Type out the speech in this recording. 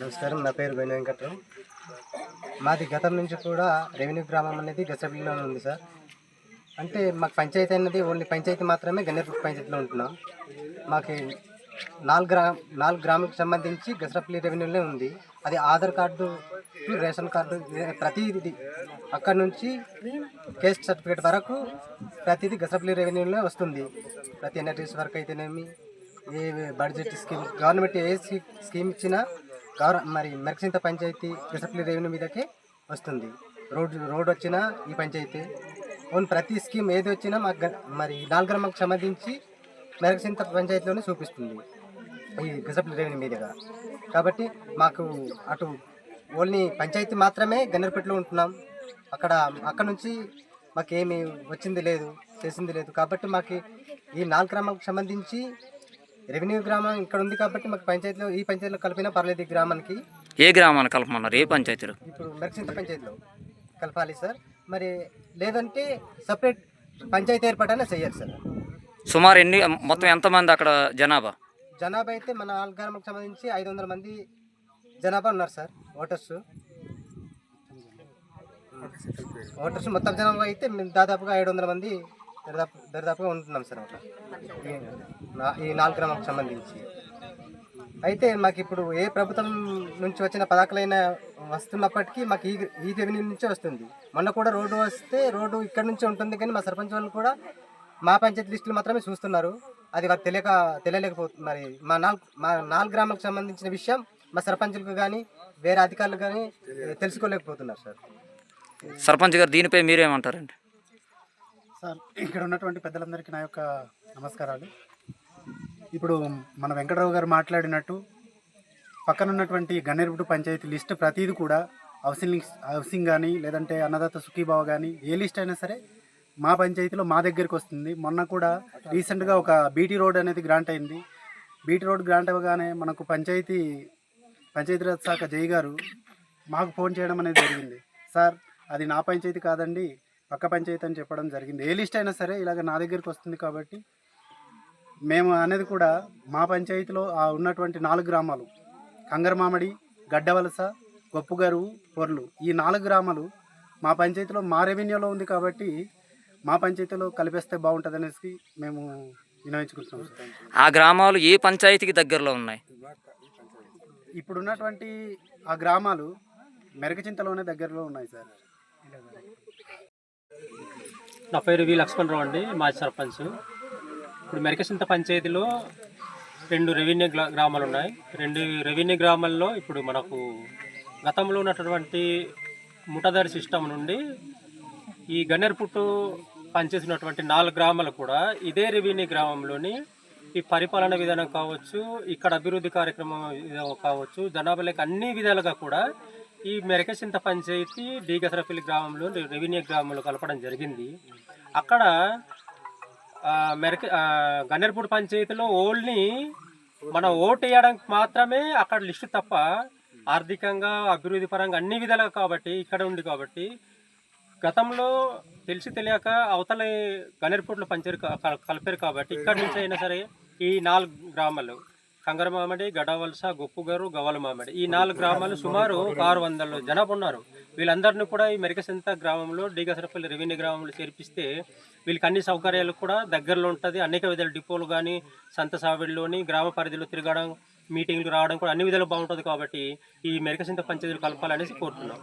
నమస్కారం నా పేరు వేణు వెంకట్రావు. మాది గతం నుంచి కూడా రెవెన్యూ గ్రామం అనేది గసబిలో ఉంది సార్. అంటే మాకు పంచాయతీ అనేది ఓన్లీ పంచాయతీ మాత్రమే గన్నేరు పంచాయతీలో ఉంటున్నాం. మాకు నాలుగు గ్రా నాలుగు గ్రాములకు సంబంధించి గసరపల్లి రెవెన్యూలో ఉంది. అది ఆధార్ కార్డు రేషన్ కార్డు ప్రతిది ప్రతిదీ అక్కడ నుంచి కేస్ట్ సర్టిఫికేట్ వరకు ప్రతిదీ గసరపల్లి రెవెన్యూలో వస్తుంది. ప్రతి ఎన్ఆర్టీస్ వర్క్ అయితేనేమి ఏ బడ్జెట్ స్కీమ్ గవర్నమెంట్ ఏ స్కీ- స్కీమ్ ఇచ్చినా గవర్ మరి మెరక్సింత పంచాయతీ గసరపల్లి రెవెన్యూ మీదకే వస్తుంది. రోడ్ రోడ్ వచ్చినా ఈ పంచాయతీ. ఓన్ ప్రతి స్కీమ్ ఏది వచ్చినా మాకు మరి నాలుగు గ్రామాలకు సంబంధించి మెరక్సింత పంచాయతీలోనే చూపిస్తుంది. ఈ గసపల్లి రెవెన్యూ మీదుగా. కాబట్టి మాకు అటు ఓన్లీ పంచాయతీ మాత్రమే గన్నెరపేటలో ఉంటున్నాం. అక్కడ అక్కడ నుంచి మాకేమి వచ్చింది లేదు చేసింది లేదు. కాబట్టి మాకు ఈ నాలుగు గ్రామాలకు సంబంధించి రెవెన్యూ గ్రామం ఇక్కడ ఉంది కాబట్టి మాకు పంచాయతీలో ఈ పంచాయతీలో కలిపినా పర్లేదు ఈ గ్రామానికి. ఏ గ్రామాన్ని కలపమన్నారు? ఏ పంచాయతీలు? ఇప్పుడు మెరకసింత పంచాయతీలో కలపాలి సార్. మరి లేదంటే సపరేట్ పంచాయతీ ఏర్పాటైనా చెయ్యాలి సార్. సుమారు ఎన్ని మొత్తం ఎంతమంది అక్కడ జనాభా? జనాభా అయితే మన నాలుగు గ్రామాలకు సంబంధించి ఐదు వందల మంది జనాభా ఉన్నారు సార్. ఓటర్స్. ఓటర్స్ మొత్తం జనంలో అయితే మేము దాదాపుగా ఏడు వందల మంది దరిదాపు దరిదాపుగా ఉంటున్నాం సార్ అట్లా ఈ నాలుగు గ్రామాలకు సంబంధించి. అయితే మాకు ఇప్పుడు ఏ ప్రభుత్వం నుంచి వచ్చిన పథకాలైనా వస్తున్నప్పటికీ మాకు ఈ ఈ రెవెన్యూ నుంచే వస్తుంది. మొన్న కూడా రోడ్డు వస్తే రోడ్డు ఇక్కడ నుంచే ఉంటుంది కానీ మా సర్పంచ్ వాళ్ళు కూడా మా పంచాయతీ లిస్టులు మాత్రమే చూస్తున్నారు. అది వారు తెలియక తెలియలేకపోతుంది మరి మా నాలుగు మా నాలుగు గ్రామాలకు సంబంధించిన విషయం మా సర్పంచులకు కానీ వేరే అధికారులు కానీ తెలుసుకోలేకపోతున్నారు సార్. సర్పంచ్ గారు దీనిపై మీరేమంటారండి? సార్ ఇక్కడ ఉన్నటువంటి పెద్దలందరికీ నా యొక్క నమస్కారాలు. ఇప్పుడు మన వెంకటరావు గారు మాట్లాడినట్టు పక్కన ఉన్నటువంటి గన్నేరుపుడు పంచాయతీ లిస్ట్ ప్రతిదీ కూడా హౌసింగ్ హౌసింగ్ కానీ లేదంటే అన్నదాత సుఖీభావ కానీ ఏ లిస్ట్ అయినా సరే మా పంచాయతీలో మా దగ్గరికి వస్తుంది. మొన్న కూడా రీసెంట్గా ఒక బీటీ రోడ్ అనేది గ్రాంట్ అయింది. బీటీ రోడ్ గ్రాంట్ అవ్వగానే మనకు పంచాయతీ పంచాయతీరాజ్ శాఖ జై గారు మాకు ఫోన్ చేయడం అనేది జరిగింది. సార్ అది నా పంచాయతీ కాదండి పక్క పంచాయతీ అని చెప్పడం జరిగింది. ఏ లిస్ట్ అయినా సరే ఇలాగ నా దగ్గరికి వస్తుంది కాబట్టి మేము అనేది కూడా మా పంచాయతీలో ఆ ఉన్నటువంటి నాలుగు గ్రామాలు కంగరమామడి గడ్డవలస గొప్పుగరువు పొర్లు ఈ నాలుగు గ్రామాలు మా పంచాయతీలో మా రెవెన్యూలో ఉంది కాబట్టి మా పంచాయతీలో కలిపేస్తే బాగుంటుంది అనేసి మేము వినియోగించుకుంటున్నాం ఆ గ్రామాలు ఏ పంచాయతీకి దగ్గరలో ఉన్నాయి? ఇప్పుడున్నటువంటి ఆ గ్రామాలు మెరకచింతలోనే దగ్గరలో ఉన్నాయి సార్. నా పేరు వి లక్ష్మణరావు అండి మాజీ సర్పంచ్. ఇప్పుడు మెరకసింత పంచాయతీలో రెండు రెవెన్యూ గ్రా- గ్రామాలు ఉన్నాయి. రెండు రెవెన్యూ గ్రామాల్లో ఇప్పుడు మనకు గతంలో ఉన్నటువంటి ముఠాదారి సిస్టమ్ నుండి ఈ గన్నేరుపుట్టు పనిచేసినటువంటి నాలుగు గ్రామాలు కూడా ఇదే రెవెన్యూ గ్రామంలోని ఈ పరిపాలన విధానం కావచ్చు ఇక్కడ అభివృద్ధి కార్యక్రమం కావచ్చు జనాభాలకు అన్ని విధాలుగా కూడా ఈ మెరకసింత పంచాయతీ డీగసరపల్లి గ్రామంలో రెవెన్యూ గ్రామంలో కలపడం జరిగింది. అక్కడ మెరక ఆ, గన్నేరుపూడి పంచాయతీలో ఓన్లీ మన ఓటు వేయడానికి మాత్రమే అక్కడ లిస్టు తప్ప ఆర్థికంగా అభివృద్ధి పరంగా అన్ని విధాలుగా కాబట్టి ఇక్కడ ఉంది కాబట్టి గతంలో తెలిసి తెలియక అవతల గన్నేరుపూడిలో పంచారు కలిపారు కాబట్టి ఇక్కడి నుంచి అయినా సరే ఈ నాలుగు గ్రామాలు కంగరమామిడి గడవలస గొప్పుగారు గవలమామిడి ఈ నాలుగు గ్రామాలు సుమారు ఆరు వందల జనాభా ఉన్నారు. వీళ్ళందరినీ కూడా ఈ మెరకసంత గ్రామంలో డీగసరపల్లి రెవెన్యూ గ్రామంలో చేర్పిస్తే వీళ్ళకి అన్ని సౌకర్యాలు కూడా దగ్గరలో ఉంటుంది. అనేక విధాల డిపోలు కానీ సంత సావిడిలోని గ్రామ పరిధిలో తిరగడం మీటింగ్లు రావడం కూడా అన్ని విధాలు బాగుంటుంది కాబట్టి ఈ మెరకసింత పంచాయతీలు కలపాలనేసి కోరుతున్నాం.